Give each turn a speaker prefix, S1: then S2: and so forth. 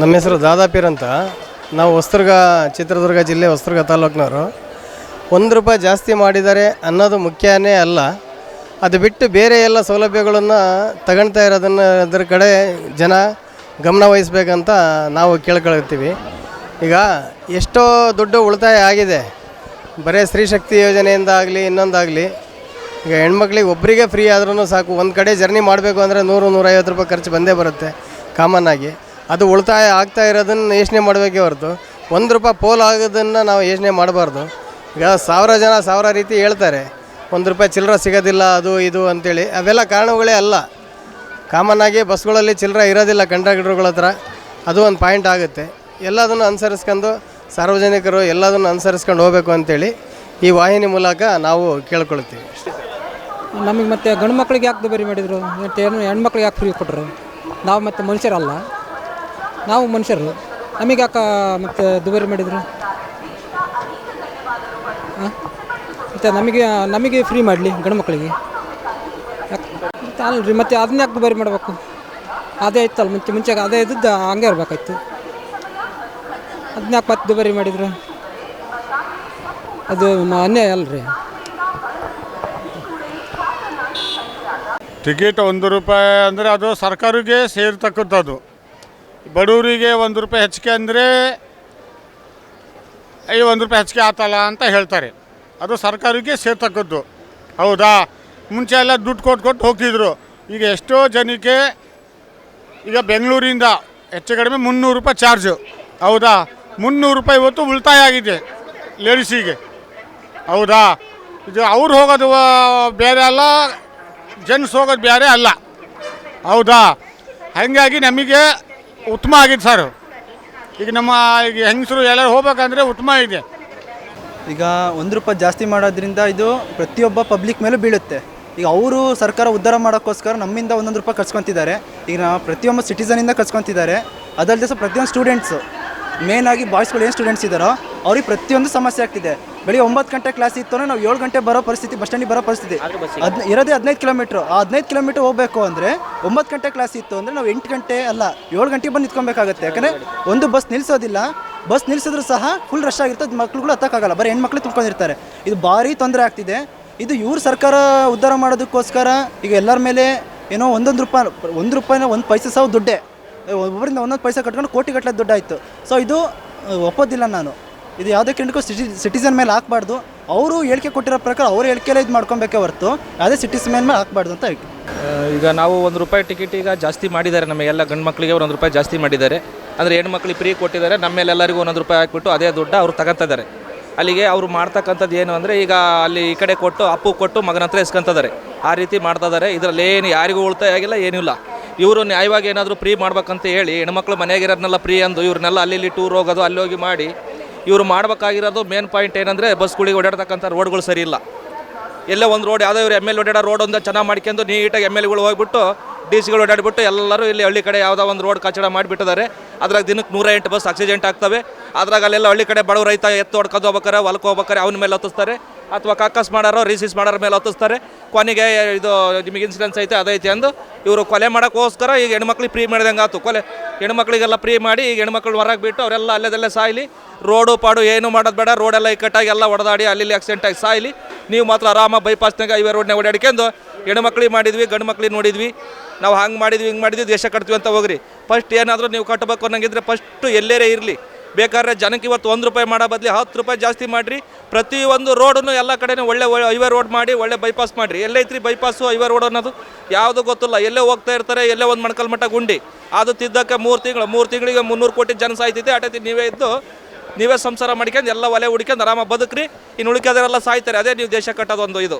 S1: ನಮ್ಮ ಹೆಸರು ದಾದಾಪೀರ್ ಅಂತ. ನಾವು ಹೊಸದುರ್ಗ, ಚಿತ್ರದುರ್ಗ ಜಿಲ್ಲೆ ಹೊಸದುರ್ಗ ತಾಲೂಕಿನವರು. ಒಂದು ರೂಪಾಯಿ ಜಾಸ್ತಿ ಮಾಡಿದ್ದಾರೆ ಅನ್ನೋದು ಮುಖ್ಯನೇ ಅಲ್ಲ. ಅದು ಬಿಟ್ಟು ಬೇರೆ ಎಲ್ಲ ಸೌಲಭ್ಯಗಳನ್ನು ತಗೊಳ್ತಾ ಇರೋದನ್ನು ಅದರ ಕಡೆ ಜನ ಗಮನ ವಹಿಸ್ಬೇಕಂತ ನಾವು ಕೇಳ್ಕೊಳ್ತೀವಿ. ಈಗ ಎಷ್ಟೋ ದುಡ್ಡು ಉಳಿತಾಯ ಆಗಿದೆ. ಬರೀ ಸ್ತ್ರೀಶಕ್ತಿ ಯೋಜನೆಯಿಂದ ಆಗಲಿ, ಇನ್ನೊಂದಾಗಲಿ. ಈಗ ಹೆಣ್ಮಕ್ಳಿಗೆ ಒಬ್ಬರಿಗೆ ಫ್ರೀ ಆದ್ರೂ ಸಾಕು. ಒಂದು ಕಡೆ ಜರ್ನಿ ಮಾಡಬೇಕು ಅಂದರೆ ನೂರು, ನೂರೈವತ್ತು ರೂಪಾಯಿ ಖರ್ಚು ಬಂದೇ ಬರುತ್ತೆ. ಕಾಮನ್ ಆಗಿ. ಅದು ಉಳಿತಾಯ ಆಗ್ತಾ ಇರೋದನ್ನು ಯೋಚನೆ ಮಾಡಬೇಕೇ ಹೊರತು. ಒಂದು ರೂಪಾಯಿ ಪೋಲ್ ಆಗೋದನ್ನು ನಾವು ಯೋಚನೆ ಮಾಡಬಾರ್ದು. ಈಗ ಸಾವಿರ ಜನ ಸಾವಿರ ರೀತಿ ಹೇಳ್ತಾರೆ, ಒಂದು ರೂಪಾಯಿ ಚಿಲ್ಲರೆ ಸಿಗೋದಿಲ್ಲ, ಅದು ಇದು ಅಂತೇಳಿ. ಅವೆಲ್ಲ ಕಾರಣಗಳೇ ಅಲ್ಲ. ಕಾಮನ್ ಆಗಿ ಬಸ್ಗಳಲ್ಲಿ ಚಿಲ್ಲರೆ ಇರೋದಿಲ್ಲ ಕಂಡಕ್ಟರ್ಗಳ ಹತ್ರ. ಅದು ಒಂದು ಪಾಯಿಂಟ್ ಆಗುತ್ತೆ. ಎಲ್ಲದನ್ನು ಅನುಸರಿಸ್ಕೊಂಡು ಸಾರ್ವಜನಿಕರು ಎಲ್ಲದನ್ನು ಅನುಸರಿಸ್ಕೊಂಡು ಹೋಗಬೇಕು ಅಂತೇಳಿ ಈ ವಾಹಿನಿ ಮೂಲಕ ನಾವು ಕೇಳ್ಕೊಳ್ತೀವಿ.
S2: ನಮಗೆ ಮತ್ತೆ ಗಂಡು ಮಕ್ಕಳಿಗೆ ಯಾಕೆ ದುಬಾರಿ ಮಾಡಿದರು? ಹೆಣ್ಮಕ್ಳಿಗೆ ಯಾಕೆ ಫ್ರೀ ಕೊಟ್ಟರು ನಾವು ಮತ್ತೆ ಮನುಷ್ಯರಲ್ಲ. ನಾವು ಮನುಷ್ಯರು. ನಮಗೆ ಯಾಕೆ ಮತ್ತೆ ದುಬಾರಿ ಮಾಡಿದ್ರು? ಮತ್ತು ನಮಗೆ ನಮಗೆ ಫ್ರೀ ಮಾಡಲಿ ಗಂಡು ಮಕ್ಕಳಿಗೆ. ಯಾಕೆ? ಅಲ್ರಿ, ಮತ್ತೆ ಅದನ್ನ ಯಾಕೆ ದುಬಾರಿ ಮಾಡಬೇಕು? ಅದೇ ಇತ್ತಲ್ಲ ಮುಂಚೆ ಮುಂಚೆ ಅದೇ ಇದ್ದದ್ದು ಹಂಗೆ ಇರಬೇಕಾಯ್ತು. ಅದನ್ನ ಯಾಕೆ ಮತ್ತೆ ದುಬಾರಿ ಮಾಡಿದ್ರು? ಅದು ಅನ್ಯಾಯ ಅಲ್ರಿ.
S3: ಟಿಕೆಟ್ ಒಂದು ರೂಪಾಯಿ ಅಂದರೆ ಅದು ಸರ್ಕಾರಕ್ಕೆ ಸೇರ್ತಕ್ಕಂಥದ್ದು. ಬಡವರಿಗೆ ಒಂದು ರೂಪಾಯಿ ಹೆಚ್ಚಿಗೆ ಅಂದರೆ ಈ ಒಂದು ರೂಪಾಯಿ ಹೆಚ್ಚಿಗೆ ಆತಲ್ಲ ಅಂತ ಹೇಳ್ತಾರೆ. ಅದು ಸರ್ಕಾರಕ್ಕೆ ಸೇರ್ತಕ್ಕದ್ದು. ಹೌದಾ? ಮುಂಚೆ ಎಲ್ಲ ದುಡ್ಡು ಕೊಟ್ಟು ಕೊಟ್ಟು ಹೋಗ್ತಿದ್ರು. ಈಗ ಎಷ್ಟೋ ಜನಕ್ಕೆ ಈಗ ಬೆಂಗಳೂರಿಂದ ಹೆಚ್ಚು ಕಡಿಮೆ ಮುನ್ನೂರು ರೂಪಾಯಿ ಚಾರ್ಜು. ಹೌದಾ? ಮುನ್ನೂರು ರೂಪಾಯಿ ಇವತ್ತು ಉಳಿತಾಯ ಆಗಿದೆ ಲೇಡೀಸಿಗೆ. ಹೌದಾ? ಇದು ಅವ್ರು ಹೋಗೋದು ಬೇರೆ ಅಲ್ಲ ಜೆಂಟ್ಸ್ ಹೋಗೋದು ಬೇರೆ ಅಲ್ಲ. ಹೌದಾ? ಹಾಗಾಗಿ ನಮಗೆ ಉತ್ತಮ ಆಗಿದೆ ಸರ್. ಈಗ ನಮ್ಮ ಈಗ ಹೆಂಗಸರು ಎಲ್ಲರೂ ಹೋಗ್ಬೇಕಂದ್ರೆ ಉತ್ತಮ ಇದೆ.
S4: ಈಗ ಒಂದು ರೂಪಾಯಿ ಜಾಸ್ತಿ ಮಾಡೋದ್ರಿಂದ ಇದು ಪ್ರತಿಯೊಬ್ಬ ಪಬ್ಲಿಕ್ ಮೇಲೂ ಬೀಳುತ್ತೆ. ಈಗ ಅವರು ಸರ್ಕಾರ ಉದ್ಧಾರ ಮಾಡೋಕ್ಕೋಸ್ಕರ ನಮ್ಮಿಂದ ಒಂದೊಂದು ರೂಪಾಯಿ ಕಟ್ಸ್ಕೊತಿದ್ದಾರೆ. ಈಗ ನಾವು ಪ್ರತಿಯೊಬ್ಬ ಸಿಟಿಸನಿಂದ ಕಟ್ಸ್ಕೊತಿದ್ದಾರೆ. ಅದಲ್ಲದೆ ಸಹ ಪ್ರತಿಯೊಂದು ಸ್ಟೂಡೆಂಟ್ಸು ಮೇನಾಗಿ ಬಾಯ್ಸ್ಗಳು ಏನು ಸ್ಟೂಡೆಂಟ್ಸ್ ಇದ್ದಾರೋ ಅವ್ರಿಗೆ ಪ್ರತಿಯೊಂದು ಸಮಸ್ಯೆ ಆಗ್ತಿದೆ. ಬೆಳಿಗ್ಗೆ ಒಂಬತ್ತು ಗಂಟೆ ಕ್ಲಾಸ್ ಇತ್ತು ಅಂದ್ರೆ ನಾವು ಏಳು ಗಂಟೆ ಬರೋ ಪರಿಸ್ಥಿತಿ ಬಸ್ ಸ್ಟ್ಯಾಂಡಿಗೆ ಬರೋ ಪರಿಸ್ಥಿತಿ. ಇರೋದೇ ಹದಿನೈದು ಕಿಲೋಮೀಟ್ರ್ ಆ ಹದಿನೈದು ಕಿಲೋಮೀಟರ್ ಹೋಗಬೇಕು ಅಂದರೆ ಒಂಬತ್ತು ಗಂಟೆ ಕ್ಲಾಸ್ ಇತ್ತು ಅಂದರೆ ನಾವು ಎಂಟು ಗಂಟೆ ಅಲ್ಲ ಏಳು ಗಂಟೆಗೆ ಬಂದು ನಿಂತ್ಕೊಬೇಕಾಗುತ್ತೆ. ಯಾಕಂದ್ರೆ ಒಂದು ಬಸ್ ನಿಲ್ಲಿಸೋದಿಲ್ಲ ಬಸ್ ನಿಲ್ಸಿದ್ರು ಸಹ ಫುಲ್ ರಶ್ ಆಗಿರ್ತದೆ ಮಕ್ಳುಗಳು ಹತ್ತಕ್ಕಾಗಲ್ಲ ಬರೀ ಹೆಣ್ಮಕ್ಳು ತುಂಬ್ಕೊಂಡಿರ್ತಾರೆ. ಇದು ಭಾರಿ ತೊಂದರೆ ಆಗ್ತಿದೆ. ಇದು ಇವ್ರ ಸರ್ಕಾರ ಉದ್ಧಾರ ಮಾಡೋದಕ್ಕೋಸ್ಕರ ಈಗ ಎಲ್ಲರ ಮೇಲೆ ಏನೋ ಒಂದೊಂದು ರೂಪಾಯಿ ಒಂದು ರೂಪಾಯಿನ ಒಂದು ಪೈಸೆ ಸಹ ದುಡ್ಡೇ. ಒಬ್ಬರಿಂದ ಒಂದೊಂದು ಪೈಸೆ ಕಟ್ಕೊಂಡು ಕೋಟಿ ಗಟ್ಟಲೆ ದುಡ್ಡಾಯಿತು. ಸೊ ಇದು ಒಪ್ಪೋದಿಲ್ಲ ನಾನು. ಇದು ಯಾವುದೇ ಕಾರಣಕ್ಕೂ ಸಿಟಿ ಸಿಟಿಸನ್ ಮೇಲೆ ಹಾಕ್ಬಾರ್ದು. ಅವರು ಹೇಳಿಕೆ ಕೊಟ್ಟಿರೋ ಪ್ರಕಾರ ಅವರು ಹೇಳಿಕೆಲ್ಲ ಇದು ಮಾಡ್ಕೊಬೇಕೇ ಹೊರತು ಯಾವುದೇ ಸಿಟಿಸನ್ ಮೇಲೆ ಹಾಕ್ಬಾರ್ದು ಅಂತ
S5: ಹೇಳಿ ಈಗ ನಾವು ಒಂದು ರೂಪಾಯಿ ಟಿಕೆಟ್ ಈಗ ಜಾಸ್ತಿ ಮಾಡಿದ್ದಾರೆ ನಮಗೆಲ್ಲ ಗಂಡು ಮಕ್ಕಳಿಗೆ ಒಂದು ರೂಪಾಯಿ ಜಾಸ್ತಿ ಮಾಡಿದ್ದಾರೆ. ಅಂದರೆ ಹೆಣ್ಮಕ್ಳಿಗೆ ಫ್ರೀ ಕೊಟ್ಟಿದ್ದಾರೆ, ನಮ್ಮ ಮೇಲೆ ಎಲ್ಲರಿಗೂ ಒಂದೊಂದು ರೂಪಾಯಿ ಹಾಕ್ಬಿಟ್ಟು ಅದೇ ದುಡ್ಡು ಅವ್ರು ತಗೊಂತಿದ್ದಾರೆ. ಅಲ್ಲಿಗೆ ಅವರು ಮಾಡ್ತಕ್ಕಂಥದ್ದು ಏನು ಅಂದರೆ ಈಗ ಅಲ್ಲಿ ಈ ಕಡೆ ಕೊಟ್ಟು, ಅಪ್ಪು ಕೊಟ್ಟು ಮಗನ ಹತ್ರ ಇಸ್ಕೊಂತಿದ್ದಾರೆ. ಆ ರೀತಿ ಮಾಡ್ತಾ ಇದ್ದಾರೆ. ಇದರಲ್ಲಿ ಏನು ಯಾರಿಗೂ ಉಳಿತಾಯ ಆಗಿಲ್ಲ, ಏನೂ ಇಲ್ಲ. ಇವರು ನ್ಯಾಯವಾಗಿ ಏನಾದರೂ ಫ್ರೀ ಮಾಡ್ಬೇಕಂತ ಹೇಳಿ, ಹೆಣ್ಮಕ್ಳು ಮನೆಯಾಗಿರೋದನ್ನೆಲ್ಲ ಫ್ರೀ ಅಂದು, ಇವ್ರನ್ನೆಲ್ಲ ಅಲ್ಲಿ ಟೂರ್ ಹೋಗೋದು, ಅಲ್ಲಿ ಹೋಗಿ ಮಾಡಿ ಇವರು ಮಾಡಬೇಕಾಗಿರೋದು ಮೇನ್ ಪಾಯಿಂಟ್ ಏನಂದರೆ ಬಸ್ಗಳಿಗೆ ಓಡಾಡ್ತಕ್ಕಂಥ ರೋಡ್ಗಳು ಸರಿ ಇಲ್ಲ. ಎಲ್ಲೇ ಒಂದು ರೋಡ್ ಯಾವುದೇ ಇವ್ರು ಎಂ ಎಲ್ ಓಡಾಡೋ ರೋಡ್ ಒಂದು ಚೆನ್ನಾಗಿ ಮಾಡ್ಕೊಂಡು ನೀಟಾಗಿ ಎಂ ಎಲ್ಗಳು ಹೋಗ್ಬಿಟ್ಟು ಡಿ ಸಿಗಳು ಓಡಾಡ್ಬಿಟ್ಟು ಎಲ್ಲರೂ ಇಲ್ಲಿ ಹಳ್ಳಿ ಕಡೆ ಯಾವುದೋ ಒಂದು ರೋಡ್ ಕಚಡ ಮಾಡಿಬಿಟ್ಟಿದ್ದಾರೆ. ಅದ್ರಾಗ ದಿನಕ್ಕೆ ನೂರ ಎಂಟು ಬಸ್ ಆಕ್ಸಿಡೆಂಟ್ ಆಗ್ತವೆ. ಅದ್ರಾಗ ಅಲ್ಲೆಲ್ಲ ಹಳ್ಳಿ ಕಡೆ ಬಡವ ರೈತ ಎತ್ತು ಹೊಡ್ಕೊಂಡು ಹೋಗ್ಬೇಕಾರೆ, ಹೊಲಕ್ಕೆ ಹೋಗ್ಬೇಕಾರೆ ಅವನ ಮೇಲೆ ಹತ್ತಿಸ್ತಾರೆ. ಅಥವಾ ಕಕ್ಕಸ್ ಮಾಡಾರೋ ರೀಸಿಸ್ ಮಾಡೋರ ಮೇಲೆ ಹತ್ತಿಸ್ತಾರೆ. ಕೊನೆಗೆ ಇದು ನಿಮಗೆ ಇನ್ಸಿಡೆನ್ಸ್ ಐತೆ, ಅದೈತೆ ಅಂದು ಇವರು ಕೊಲೆ ಮಾಡೋಕ್ಕೋಸ್ಕರ ಈಗ ಹೆಣ್ಮಕ್ಳಿಗೆ ಫ್ರೀ ಮಾಡಿದಂಗೆ ಆಯ್ತು ಕೊಲೆ, ಹೆಣ್ಮಕ್ಳಿಗೆಲ್ಲ ಫ್ರೀ ಮಾಡಿ ಈಗ ಹೆಣ್ಮಕ್ಳು ಹೊರಗೆ ಬಿಟ್ಟು ಅವರೆಲ್ಲ ಅಲ್ಲೇದಲ್ಲೇ ಸಾಯ್ಲಿ. ರೋಡು ಪಾಡು ಏನು ಮಾಡೋದು ಬೇಡ, ರೋಡೆಲ್ಲ ಇಕ್ಕಟ್ಟಾಗಿ ಎಲ್ಲ ಹೊಡೆದಾಡಿ ಅಲ್ಲಿ ಆಕ್ಸಿಡೆಂಟ್ ಆಗಿ ಸಾಯ್ಲಿ. ನೀವು ಮಾತ್ರ ಆರಾಮ ಬೈಪಾಸ್ನಾಗ ಐವೇ ರೋಡ್ನಾಗ ಓಡಾಡ್ಕೊಂಡು ಹೆಣ್ಮಕ್ಳಿಗೆ ಮಾಡಿದ್ವಿ, ಗಂಡು ಮಕ್ಳಿಗೆ ನೋಡಿದ್ವಿ. ನಾವು ಹಂಗೆ ಮಾಡಿದ್ವಿ, ಹಿಂಗೆ ಮಾಡಿದ್ವಿ, ದೇಶ ಕಟ್ತೀವಿ ಅಂತ ಹೋಗ್ರಿ. ಫಸ್ಟ್ ಏನಾದರೂ ನೀವು ಕಟ್ಟಬೇಕು ಅನ್ನಂಗಿದ್ರೆ ಫಸ್ಟು ಎಲ್ಲೇರೇ ಇರಲಿ. ಬೇಕಾದ್ರೆ ಜನಕ್ಕೆ ಇವತ್ತು ಒಂದು ರೂಪಾಯಿ ಮಾಡೋ ಬದಲಿ ಹತ್ತು ರೂಪಾಯಿ ಜಾಸ್ತಿ ಮಾಡಿರಿ. ಪ್ರತಿಯೊಂದು ರೋಡನ್ನು ಎಲ್ಲ ಕಡೆನೂ ಒಳ್ಳೆ ಹೈವೇ ರೋಡ್ ಮಾಡಿ, ಒಳ್ಳೆ ಬೈಪಾಸ್ ಮಾಡಿರಿ. ಎಲ್ಲೈತ್ರಿ ಬೈಪಾಸು ಐವೇ ರೋಡ್ ಅನ್ನೋದು? ಯಾವುದು ಗೊತ್ತಿಲ್ಲ. ಎಲ್ಲೇ ಹೋಗ್ತಾ ಇರ್ತಾರೆ, ಎಲ್ಲೇ ಒಂದು ಮಣ್ಕಲ್ ಮಟ್ಟ ಗುಂಡಿ. ಅದು ತಿದ್ದಕ್ಕೆ ಮೂರು ತಿಂಗಳು, ಮೂರು ತಿಂಗಳಿಗೆ ಮುನ್ನೂರು ಕೋಟಿ ಜನ ಸಾಯ್ತೈತೆ ಆಟೈತಿ ನೀವೇ ಇದ್ದು ನೀವೇ ಸಂಸಾರ ಮಾಡ್ಕೊಂಡು ಎಲ್ಲ ಒಲೆ ಹುಡ್ಕೊಂಡು ಆರಾಮಾಗಿ ಬದುಕ್ರಿ. ಇನ್ನು ಉಳಿಕೆದರೆಲ್ಲ ಸಾಯ್ತಾರೆ. ಅದೇ ನೀವು ದೇಶ ಕಟ್ಟೋದು ಒಂದು ಇದು.